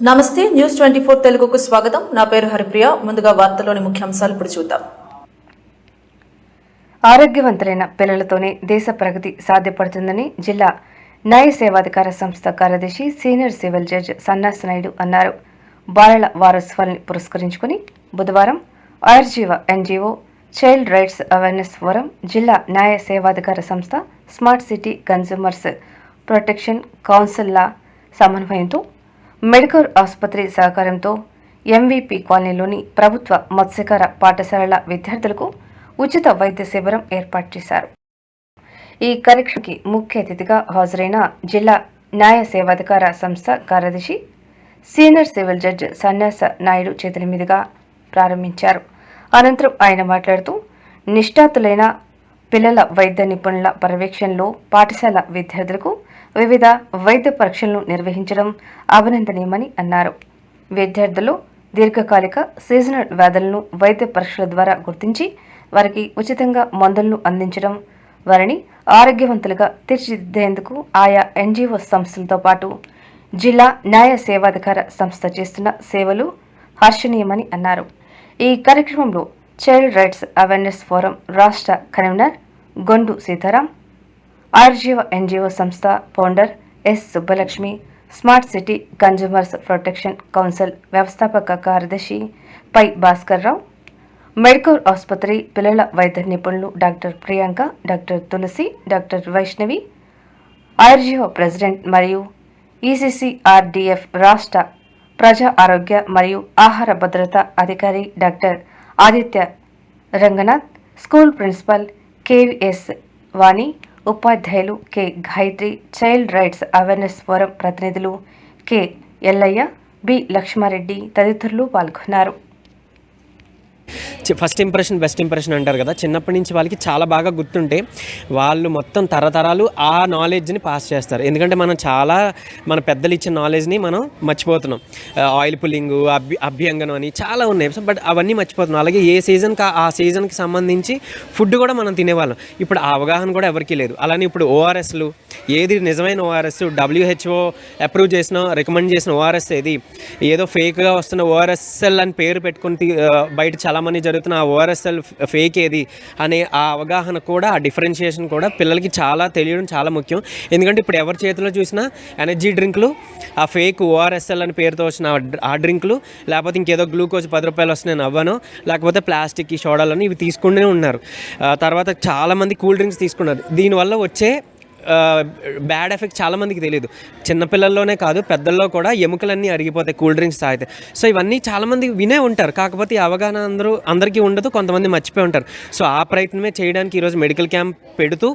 నమస్తే news twenty four తెలుగుకు స్వాగతం. నా పేరు హరిప్రియ. ముందుగా వార్తలోని ముఖ్యాంశాలు ఇప్పుడు చూద్దాం. ఆరోగ్యవంతులైన పిల్లలతోనే దేశ ప్రగతి సాధ్యపడుతుందని జిల్లా న్యాయ సేవాధికార సంస్థ కార్యదర్శి సీనియర్ సివిల్ జడ్జ్ సన్నాస్ నాయుడు అన్నారు. బాలల వారోత్సవాల్ని పురస్కరించుకుని బుధవారం Ayurjeeva NGO child rights awareness forum జిల్లా న్యాయ సేవాధికార సంస్థ స్మార్ట్ సిటీ కన్స్యూమర్స్ ప్రొటెక్షన్ కౌన్సిల్ల సమన్వయంతో మెడికల్ ఆసుపత్రి సహకారంతో ఎంవీపీ కాలనీలోని ప్రభుత్వ మత్స్యకార పాఠశాలల విద్యార్థులకు ఉచిత వైద్య శిబిరం ఏర్పాటు చేశారు. ఈ కార్యక్రమానికి ముఖ్య అతిథిగా హాజరైన జిల్లా న్యాయ సేవాధికార సంస్థ కార్యదర్శి సీనియర్ సివిల్ జడ్జ్ సన్యాస నాయుడు చేతుల మీదుగా ప్రారంభించారు. అనంతరం ఆయన మాట్లాడుతూ నిష్ఠాతులైన పిల్లల వైద్య నిపుణుల పర్యవేక్షణలో పాఠశాల విద్యార్థులకు వివిధ వైద్య పరీక్షలను నిర్వహించడం అభినందనీయమని అన్నారు. విద్యార్థులు దీర్ఘకాలిక సీజనల్ వ్యాధులను వైద్య పరీక్షల ద్వారా గుర్తించి వారికి ఉచితంగా మందులను అందించడం వారిని ఆరోగ్యవంతులుగా తీర్చిదిద్దేందుకు ఆయా ఎన్జీఓ సంస్థలతో పాటు జిల్లా న్యాయ సేవాధికార సంస్థ చేస్తున్న సేవలు హర్షణీయమని అన్నారు. ఈ కార్యక్రమంలో చైల్డ్ రైట్స్ అవేర్నెస్ ఫోరం రాష్ట్ర కన్వీనర్ గొండు సీతారాం ఆర్జీఓ ఎన్జిఓ సంస్థ founder S Subbalakshmi smart city consumers protection council వ్యవస్థాపక కార్యదర్శి పై భాస్కర్ రావు మెడికల్ ఆసుపత్రి పిల్లల వైద్య నిపుణులు doctor Priyanka doctor Tulasi doctor Vaishnavi RGO president మరియు ఈసీసీఆర్డీఎఫ్ రాష్ట్ర ప్రజా ఆరోగ్య మరియు ఆహార భద్రత అధికారి doctor Aditya Ranganath school principal KVS Vani ఉపాధ్యాయులు K. Gayatri child rights awareness forum ప్రతినిధులు కె. ఎల్లయ్య బి. లక్ష్మారెడ్డి తదితరులు పాల్గొన్నారు. ఫస్ట్ ఇంప్రెషన్ బెస్ట్ ఇంప్రెషన్ అంటారు కదా. చిన్నప్పటి నుంచి వాళ్ళకి చాలా బాగా గుర్తుంటే వాళ్ళు మొత్తం తరతరాలు ఆ నాలెడ్జ్ని పాస్ చేస్తారు. ఎందుకంటే మనం చాలా మన పెద్దలు ఇచ్చిన నాలెడ్జ్ని మనం మర్చిపోతున్నాం. ఆయిల్ పుల్లింగ్ అభ్య అభ్యంగనం అని చాలా ఉన్నాయి. సో బట్ అవన్నీ మర్చిపోతున్నాం. అలాగే ఏ సీజన్కి ఆ సీజన్కి సంబంధించి ఫుడ్ కూడా మనం తినేవాళ్ళం. ఇప్పుడు ఆ అవగాహన కూడా ఎవరికీ లేదు. అలానే ఇప్పుడు ఓఆర్ఎస్లు ఏది నిజమైన ఓఆర్ఎస్ డబ్ల్యూహెచ్ఓ అప్రూవ్ చేసిన రికమెండ్ చేసిన ఓఆర్ఎస్ ఏది? ఏదో ఫేక్గా వస్తున్న ఓఆర్ఎస్ఎల్ అని పేరు పెట్టుకుని బయట చాలా చాలామంది జరుగుతున్న ఆ ఓఆర్ఎస్ఎల్ ఫేక్ ఏది అనే ఆ అవగాహన కూడా ఆ డిఫరెన్షియేషన్ కూడా పిల్లలకి చాలా తెలియడం చాలా ముఖ్యం. ఎందుకంటే ఇప్పుడు ఎవరి చేతిలో చూసినా ఎనర్జీ డ్రింకులు ఆ ఫేక్ ఓఆర్ఎస్ఎల్ అని పేరుతో వచ్చిన ఆ డ్రింక్లు డ్రింకులు లేకపోతే ఇంకేదో గ్లూకోజ్ పది రూపాయలు వస్తున్నాయి నవ్వను లేకపోతే ప్లాస్టిక్ ఈ సోడాలని ఇవి తీసుకుంటూనే ఉన్నారు. తర్వాత చాలామంది కూల్ డ్రింక్స్ తీసుకున్నారు. దీనివల్ల వచ్చే బ్యాడ్ ఎఫెక్ట్ చాలా మందికి తెలియదు. చిన్నపిల్లల్లోనే కాదు పెద్దల్లో కూడా ఎముకలన్నీ అరిగిపోతాయి కూల్ డ్రింక్స్ తాగితే. సో ఇవన్నీ చాలామంది వినే ఉంటారు. కాకపోతే అవగాహన అందరూ అందరికీ ఉండదు కొంతమంది మర్చిపోయి ఉంటారు. సో ఆ ప్రయత్నమే చేయడానికి ఈరోజు మెడికల్ క్యాంప్ పెడుతూ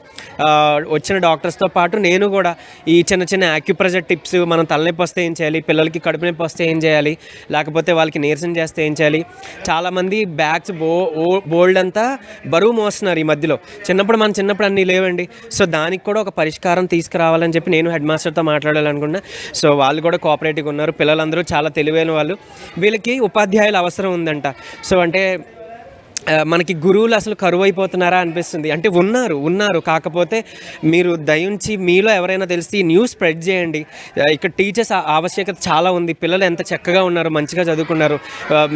వచ్చిన డాక్టర్స్తో పాటు నేను కూడా ఈ చిన్న చిన్న యాక్యుప్రెజర్ టిప్స్ మనం తలనొప్పి వస్తే ఏం చేయాలి పిల్లలకి కడుపు నొప్పి వస్తే ఏం చేయాలి లేకపోతే వాళ్ళకి నీరసం చేస్తే ఏం చేయాలి చాలామంది బ్యాగ్స్ బో బోల్డ్ అంతా బరువు మోస్తున్నారు ఈ మధ్యలో. చిన్నప్పుడు మన చిన్నప్పుడు అన్నీ లేవండి. సో దానికి కూడా ఒక పరిష్కారం తీసుకురావాలని చెప్పి నేను హెడ్ మాస్టర్తో మాట్లాడాలనుకున్నా. సో వాళ్ళు కూడా కోఆపరేటివ్గా ఉన్నారు. పిల్లలందరూ చాలా తెలివైన వాళ్ళు. వీళ్ళకి ఉపాధ్యాయుల అవసరం ఉందంట. సో అంటే మనకి గురువులు అసలు కరువు అయిపోతున్నారా అనిపిస్తుంది. అంటే ఉన్నారు ఉన్నారు. కాకపోతే మీరు దయించి మీలో ఎవరైనా తెలిసి ఈ న్యూస్ స్ప్రెడ్ చేయండి. ఇక్కడ టీచర్స్ ఆవశ్యకత చాలా ఉంది. పిల్లలు ఎంత చక్కగా ఉన్నారు మంచిగా చదువుకున్నారు.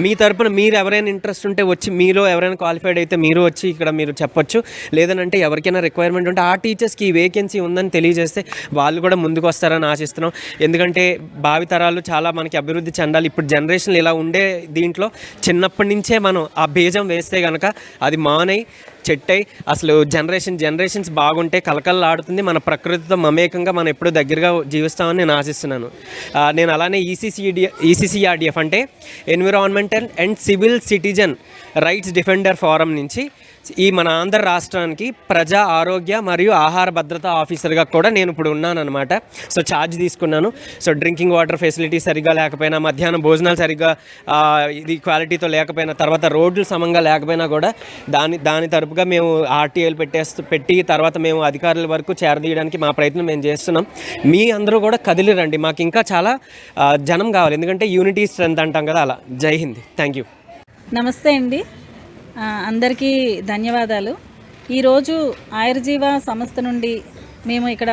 మీ తరపున మీరు ఎవరైనా ఇంట్రెస్ట్ ఉంటే వచ్చి మీలో ఎవరైనా క్వాలిఫైడ్ అయితే మీరు వచ్చి ఇక్కడ మీరు చెప్పొచ్చు. లేదనంటే ఎవరికైనా రిక్వైర్మెంట్ ఉంటే ఆ టీచర్స్కి ఈ వేకెన్సీ ఉందని తెలియజేస్తే వాళ్ళు కూడా ముందుకు వస్తారని ఆశిస్తున్నాం. ఎందుకంటే భావితరాలు చాలా మనకి అభివృద్ధి చెందాలి. ఇప్పుడు జనరేషన్లు ఇలా ఉండే దీంట్లో చిన్నప్పటి నుంచే మనం ఆ బీజం వేస్తే కనుక అది మానై చెట్టై అసలు జనరేషన్ జనరేషన్స్ బాగుంటే కలకల్లాడుతుంది. మన ప్రకృతితో మమేకంగా మనం ఎప్పుడూ దగ్గరగా జీవిస్తామని నేను ఆశిస్తున్నాను. నేను అలానే E ఈసీసీడి ఈసీసీఆర్డిఎఫ్ అంటే environmental and civil citizen rights defender forum నుంచి ఈ మన ఆంధ్ర రాష్ట్రానికి ప్రజా ఆరోగ్య మరియు ఆహార భద్రత ఆఫీసర్గా కూడా నేను ఇప్పుడు ఉన్నాను అనమాట సో ఛార్జ్ తీసుకున్నాను. సో డ్రింకింగ్ వాటర్ ఫెసిలిటీ సరిగ్గా లేకపోయినా మధ్యాహ్నం భోజనాలు సరిగ్గా ఇది క్వాలిటీతో లేకపోయినా తర్వాత రోడ్లు సమంగా లేకపోయినా కూడా దాని దాని తరపుగా మేము ఆర్టీఐలు పెట్టేస్తూ పెట్టి తర్వాత మేము అధికారుల వరకు చేరదీయడానికి మా ప్రయత్నం మేము చేస్తున్నాం. మీ అందరూ కూడా కదిలి రండి మాకు ఇంకా చాలా జనం కావాలి. ఎందుకంటే యూనిటీ స్ట్రెంత్ అంటాం కదా అలా. జై హింద్. థ్యాంక్ యూ నమస్తే అండి. అందరికీ ధన్యవాదాలు. ఈరోజు ఆయుర్జీవ సంస్థ నుండి మేము ఇక్కడ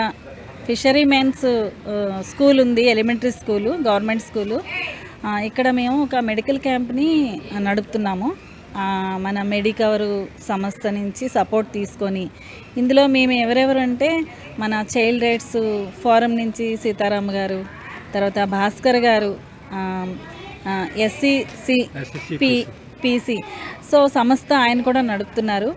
ఫిషరీ మెన్స్ స్కూల్ ఉంది ఎలిమెంటరీ స్కూలు గవర్నమెంట్ స్కూలు. ఇక్కడ మేము ఒక మెడికల్ క్యాంప్ని నడుపుతున్నాము. మన మెడికవర్ సంస్థ నుంచి సపోర్ట్ తీసుకొని. ఇందులో మేము ఎవరెవరు అంటే మన చైల్డ్ రైట్స్ ఫోరం నుంచి సీతారాం గారు తర్వాత భాస్కర్ గారు ఎస్సీసి పి పీసీ. సో సంస్థ ఆయన కూడా నడుపుతున్నారు.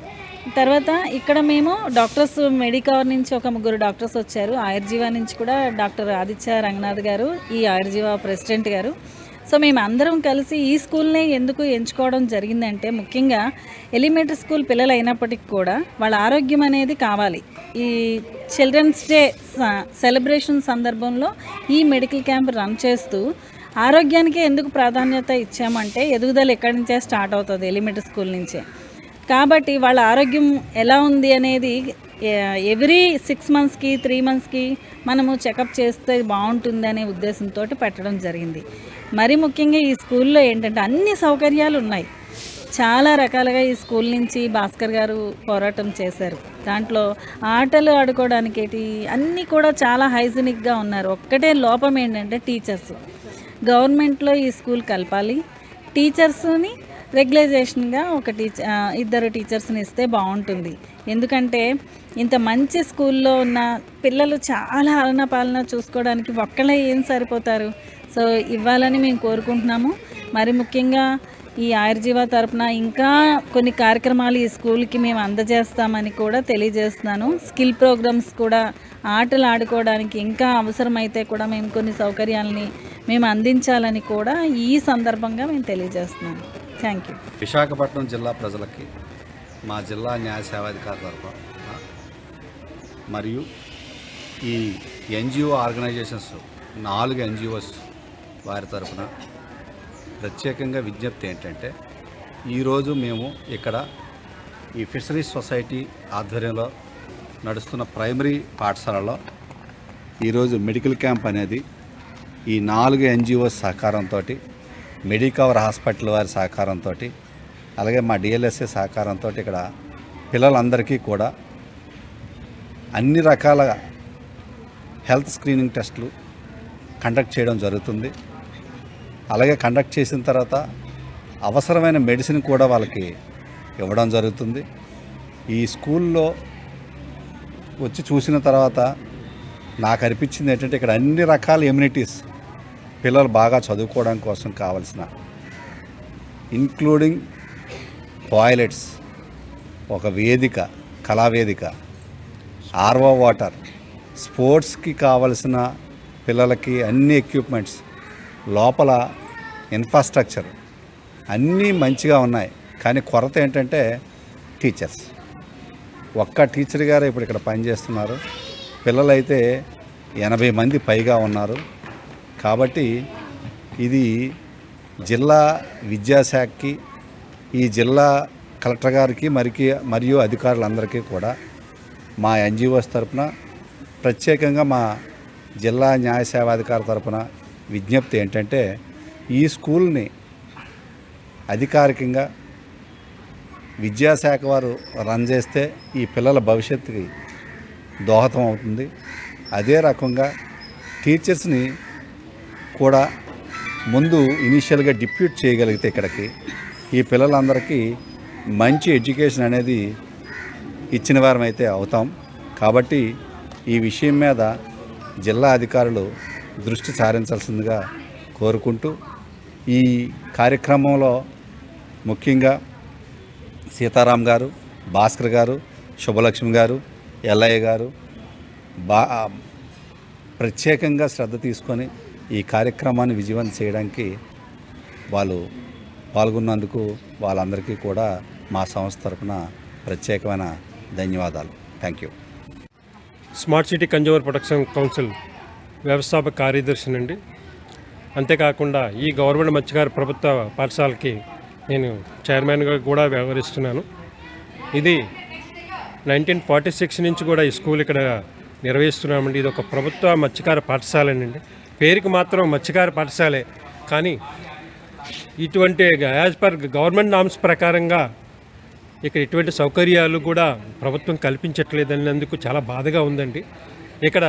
తర్వాత ఇక్కడ మేము డాక్టర్స్ మెడికవర్ నుంచి ఒక ముగ్గురు డాక్టర్స్ వచ్చారు. ఆయుర్జీవా నుంచి కూడా డాక్టర్ ఆదిత్య రంగనాథ్ గారు ఈ ఆయుర్జీవా ప్రెసిడెంట్ గారు. సో మేము అందరం కలిసి ఈ స్కూల్నే ఎందుకు ఎంచుకోవడం జరిగిందంటే ముఖ్యంగా ఎలిమెంటరీ స్కూల్ పిల్లలు అయినప్పటికీ కూడా వాళ్ళ ఆరోగ్యం అనేది కావాలి. ఈ చిల్డ్రన్స్ డే సెలబ్రేషన్ సందర్భంలో ఈ మెడికల్ క్యాంప్ రన్ చేస్తూ ఆరోగ్యానికి ఎందుకు ప్రాధాన్యత ఇచ్చామంటే ఎదుగుదల ఎక్కడి నుంచే స్టార్ట్ అవుతుంది ఎలిమెంటరీ స్కూల్ నుంచే. కాబట్టి వాళ్ళ ఆరోగ్యం ఎలా ఉంది అనేది ఎవ్రీ సిక్స్ మంత్స్కి త్రీ మంత్స్కి మనము చెకప్ చేస్తే బాగుంటుంది అనే ఉద్దేశంతో పెట్టడం జరిగింది. మరి ముఖ్యంగా ఈ స్కూల్లో ఏంటంటే అన్ని సౌకర్యాలు ఉన్నాయి. చాలా రకాలుగా ఈ స్కూల్ నుంచి భాస్కర్ గారు పోరాటం చేశారు. దాంట్లో ఆటలు ఆడుకోవడానికి అన్నీ కూడా చాలా హైజీనిక్గా ఉన్నారు. ఒక్కటే లోపం ఏంటంటే టీచర్స్. గవర్నమెంట్లో ఈ స్కూల్ కలపాలి. టీచర్స్ని రెగ్యులైజేషన్గా ఒక టీచర్ ఇద్దరు టీచర్స్ని ఇస్తే బాగుంటుంది. ఎందుకంటే ఇంత మంచి స్కూల్లో ఉన్న పిల్లలు చాలా ఆలన పాలన చూసుకోవడానికి ఒక్కళ్ళే ఏం సరిపోతారు? సో ఇవ్వాలని మేము కోరుకుంటున్నాము. మరి ముఖ్యంగా ఈ ఆయుర్జీవ తరపున ఇంకా కొన్ని కార్యక్రమాలు ఈ స్కూల్కి మేము అందజేస్తామని కూడా తెలియజేస్తున్నాను. స్కిల్ ప్రోగ్రామ్స్ కూడా ఆటలు ఆడుకోవడానికి ఇంకా అవసరమైతే కూడా మేము కొన్ని సౌకర్యాలని మేము అందించాలని కూడా ఈ సందర్భంగా మేము తెలియజేస్తున్నాము థ్యాంక్ యూ విశాఖపట్నం జిల్లా ప్రజలకి మా జిల్లా న్యాయ సేవాధికారి తరఫున మరియు ఈ ఎన్జిఓ ఆర్గనైజేషన్స్ నాలుగు ఎన్జిఓస్ వారి తరఫున ప్రత్యేకంగా విజ్ఞప్తి ఏంటంటే ఈరోజు మేము ఇక్కడ ఈ ఫిషరీస్ సొసైటీ ఆధ్వర్యంలో నడుస్తున్న ప్రైమరీ పాఠశాలలో ఈరోజు మెడికల్ క్యాంప్ అనేది ఈ నాలుగు ఎన్జిఓ సహకారంతో మెడికవర్ హాస్పిటల్ వారి సహకారంతో అలాగే మా డిఎల్ఎస్ఏ సహకారంతో ఇక్కడ పిల్లలందరికీ కూడా అన్ని రకాల హెల్త్ స్క్రీనింగ్ టెస్టులు కండక్ట్ చేయడం జరుగుతుంది. అలాగే కండక్ట్ చేసిన తర్వాత అవసరమైన మెడిసిన్ కూడా వాళ్ళకి ఇవ్వడం జరుగుతుంది. ఈ స్కూల్లో వచ్చి చూసిన తర్వాత నాకు అనిపించింది ఏంటంటే ఇక్కడ అన్ని రకాల ఎమ్యూనిటీస్ పిల్లలు బాగా చదువుకోవడం కోసం కావలసిన ఇన్క్లూడింగ్ టాయిలెట్స్ ఒక వేదిక కళావేదిక ఆర్వో వాటర్ స్పోర్ట్స్కి కావలసిన పిల్లలకి అన్ని ఎక్విప్మెంట్స్ లోపల ఇన్ఫ్రాస్ట్రక్చర్ అన్నీ మంచిగా ఉన్నాయి. కానీ కొరత ఏంటంటే టీచర్స్ ఒక్క టీచర్ గారు ఇప్పుడు ఇక్కడ పనిచేస్తున్నారు పిల్లలైతే ఎనభై మంది పైగా ఉన్నారు. కాబట్టి ఇది జిల్లా విద్యాశాఖకి ఈ జిల్లా కలెక్టర్ గారికి మరికి మరియు అధికారులందరికీ కూడా మా ఎన్జిఓస్ తరపున ప్రత్యేకంగా మా జిల్లా న్యాయ సేవాధికారి తరపున విజ్ఞప్తి ఏంటంటే ఈ స్కూల్ని అధికారికంగా విద్యాశాఖ వారు రన్ చేస్తే ఈ పిల్లల భవిష్యత్తుకి దోహదం అవుతుంది. అదే రకంగా టీచర్స్ని కూడా ముందు ఇనీషియల్గా డిప్యూట్ చేయగలిగితే ఇక్కడికి ఈ పిల్లలందరికీ మంచి ఎడ్యుకేషన్ అనేది ఇచ్చిన వారమైతే అవుతాం. కాబట్టి ఈ విషయం మీద జిల్లా అధికారులు దృష్టి సారించాల్సిందిగా కోరుకుంటూ ఈ కార్యక్రమంలో ముఖ్యంగా సీతారాం గారు భాస్కర్ గారు శుభలక్ష్మి గారు ఎల్లయ్య గారు బా ప్రత్యేకంగా శ్రద్ధ తీసుకొని ఈ కార్యక్రమాన్ని విజయవంతం చేయడానికి వాళ్ళు పాల్గొన్నందుకు వాళ్ళందరికీ కూడా మా సంస్థ తరఫున ప్రత్యేకమైన ధన్యవాదాలు. Thank you smart city consumer protection council వ్యవస్థాపక కార్యదర్శినండి అంతేకాకుండా ఈ గవర్నమెంట్ మత్స్యకార ప్రభుత్వ పాఠశాలకి నేను చైర్మన్గా కూడా వ్యవహరిస్తున్నాను. ఇది నైన్టీన్ ఫార్టీ సిక్స్ నుంచి కూడా ఈ స్కూల్ ఇక్కడ నిర్వహిస్తున్నామండి. ఇది ఒక ప్రభుత్వ మత్స్యకార పాఠశాలనండి పేరుకి మాత్రం మత్స్యకార పాఠశాలే. కానీ ఇటువంటి యాజ్ పర్ గవర్నమెంట్ నామ్స్ ప్రకారంగా ఇక్కడ ఎటువంటి సౌకర్యాలు కూడా ప్రభుత్వం కల్పించట్లేదన్నందుకు చాలా బాధగా ఉందండి. ఇక్కడ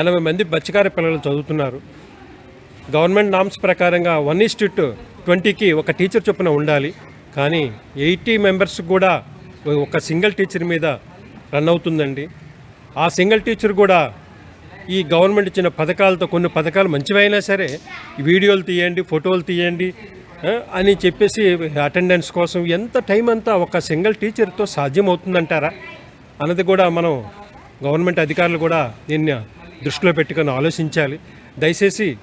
ఎనభై మంది బచ్చకారి పిల్లలు చదువుతున్నారు. గవర్నమెంట్ నామ్స్ ప్రకారంగా వన్ ఇస్టిట్ ట్వంటీకి ఒక టీచర్ చొప్పున ఉండాలి. కానీ ఎయిటీ మెంబర్స్ కూడా ఒక సింగిల్ టీచర్ మీద రన్ అవుతుందండి. ఆ సింగిల్ టీచర్ కూడా ఈ గవర్నమెంట్ ఇచ్చిన పథకాలతో కొన్ని పథకాలు మంచివైనా సరే వీడియోలు తీయండి ఫోటోలు తీయండి అని చెప్పేసి అటెండెన్స్ కోసం ఎంత టైం అంతా ఒక సింగిల్ టీచర్తో సాధ్యమవుతుందంటారా? అన్నది కూడా మనం గవర్నమెంట్ అధికారులు కూడా దీన్ని దృష్టిలో పెట్టుకొని ఆలోచించాలి. దయచేసి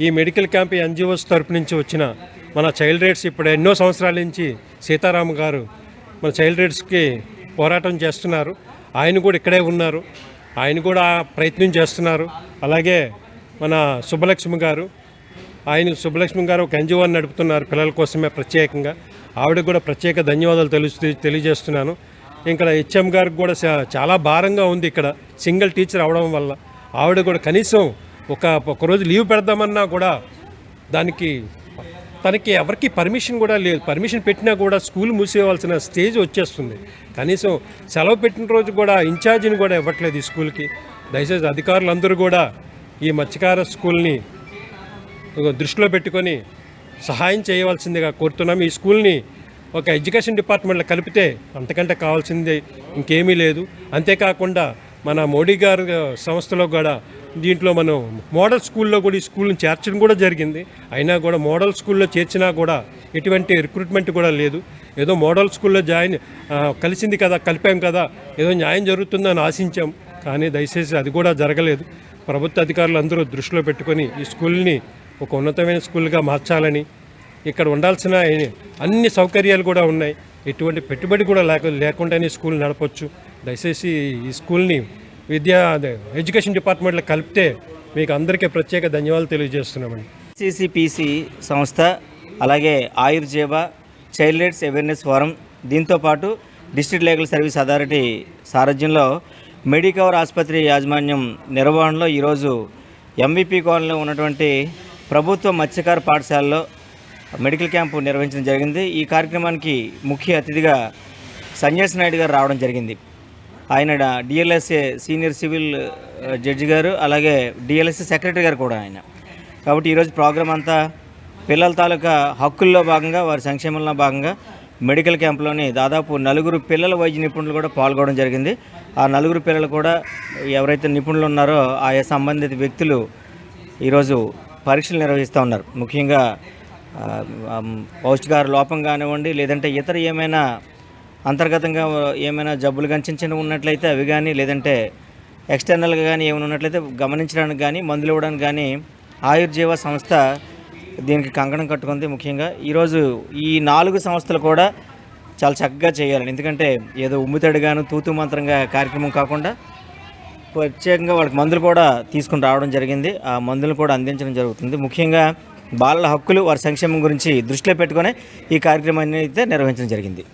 ఈ మెడికల్ క్యాంప్ ఎన్జిఓస్ తరపు నుంచి వచ్చిన మన చైల్డ్ రైట్స్ ఇప్పుడు ఎన్నో సంవత్సరాల నుంచి సీతారాం గారు మన చైల్డ్ రైట్స్కి పోరాటం చేస్తున్నారు. ఆయన కూడా ఇక్కడే ఉన్నారు. ఆయన కూడా ప్రయత్నం చేస్తున్నారు. అలాగే మన సుబ్బలక్ష్మి గారు ఆయన సుబ్బలక్ష్మి గారు ఒక ఎన్జిఓని నడుపుతున్నారు పిల్లల కోసమే ప్రత్యేకంగా. ఆవిడకు కూడా ప్రత్యేక ధన్యవాదాలు తెలుస్తూ తెలియజేస్తున్నాను. ఇంకా హెచ్ఎం గారికి కూడా చాలా భారంగా ఉంది ఇక్కడ సింగిల్ టీచర్ అవడం వల్ల. ఆవిడ కూడా కనీసం ఒక ఒకరోజు లీవ్ పెడదామన్నా కూడా దానికి తనకి ఎవరికి పర్మిషన్ కూడా లేదు. పర్మిషన్ పెట్టినా కూడా స్కూల్ మూసేయవలసిన స్టేజ్ వచ్చేస్తుంది. కనీసం సెలవు పెట్టిన రోజు కూడా ఇన్ఛార్జిని కూడా ఇవ్వట్లేదు ఈ స్కూల్కి. దయచేసి అధికారులందరూ కూడా ఈ మత్స్యకార స్కూల్ని దృష్టిలో పెట్టుకొని సహాయం చేయవలసిందిగా కోరుతున్నాం. ఈ స్కూల్ని ఒక ఎడ్యుకేషన్ డిపార్ట్మెంట్లో కలిపితే అంతకంటే కావాల్సింది ఇంకేమీ లేదు. అంతేకాకుండా మన మోడీ గారు సంస్థలో కూడా దీంట్లో మనం మోడల్ స్కూల్లో కూడా ఈ స్కూల్ని చేర్చడం కూడా జరిగింది. అయినా కూడా మోడల్ స్కూల్లో చేర్చినా కూడా ఎటువంటి రిక్రూట్మెంట్ కూడా లేదు. ఏదో మోడల్ స్కూల్లో జాయిన్ కలిసింది కదా కలిపాం కదా ఏదో న్యాయం జరుగుతుందని ఆశించాం. కానీ దయచేసి అది కూడా జరగలేదు. ప్రభుత్వ అధికారులు అందరూ దృష్టిలో పెట్టుకొని ఈ స్కూల్ని ఒక ఉన్నతమైన స్కూల్గా మార్చాలని ఇక్కడ ఉండాల్సిన అన్ని సౌకర్యాలు కూడా ఉన్నాయి. ఎటువంటి పెట్టుబడి కూడా లేక లేకుండానే స్కూల్ నడపొచ్చు. దయచేసి ఈ స్కూల్ని విద్యా ఎడ్యుకేషన్ డిపార్ట్మెంట్లో కలిపితే మీకు అందరికీ ప్రత్యేక ధన్యవాదాలు తెలియజేస్తున్నామండి. సిసిపిసి సంస్థ అలాగే ఆయుర్జేబ చైల్డ్ రైట్స్ అవేర్నెస్ ఫోరం దీంతోపాటు డిస్ట్రిక్ట్ లీగల్ సర్వీస్ అథారిటీ సారథ్యంలో మెడికవర్ ఆసుపత్రి యాజమాన్యం నిర్వహణలో ఈరోజు ఎంవిపి కాలనీలో ఉన్నటువంటి ప్రభుత్వ మత్స్యకార పాఠశాలలో మెడికల్ క్యాంపు నిర్వహించడం జరిగింది. ఈ కార్యక్రమానికి ముఖ్య అతిథిగా సన్యాసి నాయుడు గారు రావడం జరిగింది. ఆయన డిఎల్ఎస్ఏ సీనియర్ సివిల్ జడ్జి గారు అలాగే డిఎల్ఎస్ఏ సెక్రటరీ గారు కూడా ఆయన. కాబట్టి ఈరోజు ప్రోగ్రాం అంతా పిల్లల తాలూకా హక్కుల్లో భాగంగా వారి సంక్షేమంలో భాగంగా మెడికల్ క్యాంప్లోని దాదాపు నలుగురు పిల్లల వైద్య నిపుణులు కూడా పాల్గొనడం జరిగింది. ఆ నలుగురు పిల్లలు కూడా ఎవరైతే నిపుణులు ఉన్నారో ఆయా సంబంధిత వ్యక్తులు ఈరోజు పరీక్షలు నిర్వహిస్తూ ఉన్నారు. ముఖ్యంగా పౌష్టికార లోపం కానివ్వండి లేదంటే ఇతర ఏమైనా అంతర్గతంగా ఏమైనా జబ్బులు కానీ చిన్న ఉన్నట్లయితే అవి కానీ లేదంటే ఎక్స్టర్నల్గా కానీ ఏమైనా ఉన్నట్లయితే గమనించడానికి కానీ మందులు ఇవ్వడానికి కానీ ఆయుర్జీవ సంస్థ దీనికి కంకణం కట్టుకుంది ముఖ్యంగా. ఈరోజు ఈ నాలుగు సంస్థలు కూడా చాలా చక్కగా చేయాలని ఎందుకంటే ఏదో ఉమ్మితడిగాను తూతు మంత్రంగా కార్యక్రమం కాకుండా ప్రత్యేకంగా వాళ్ళకి మందులు కూడా తీసుకుని రావడం జరిగింది. ఆ మందులు కూడా అందించడం జరుగుతుంది. ముఖ్యంగా బాలల హక్కులు వారి సంక్షేమం గురించి దృష్టిలో పెట్టుకునే ఈ కార్యక్రమాన్ని అయితే నిర్వహించడం జరిగింది.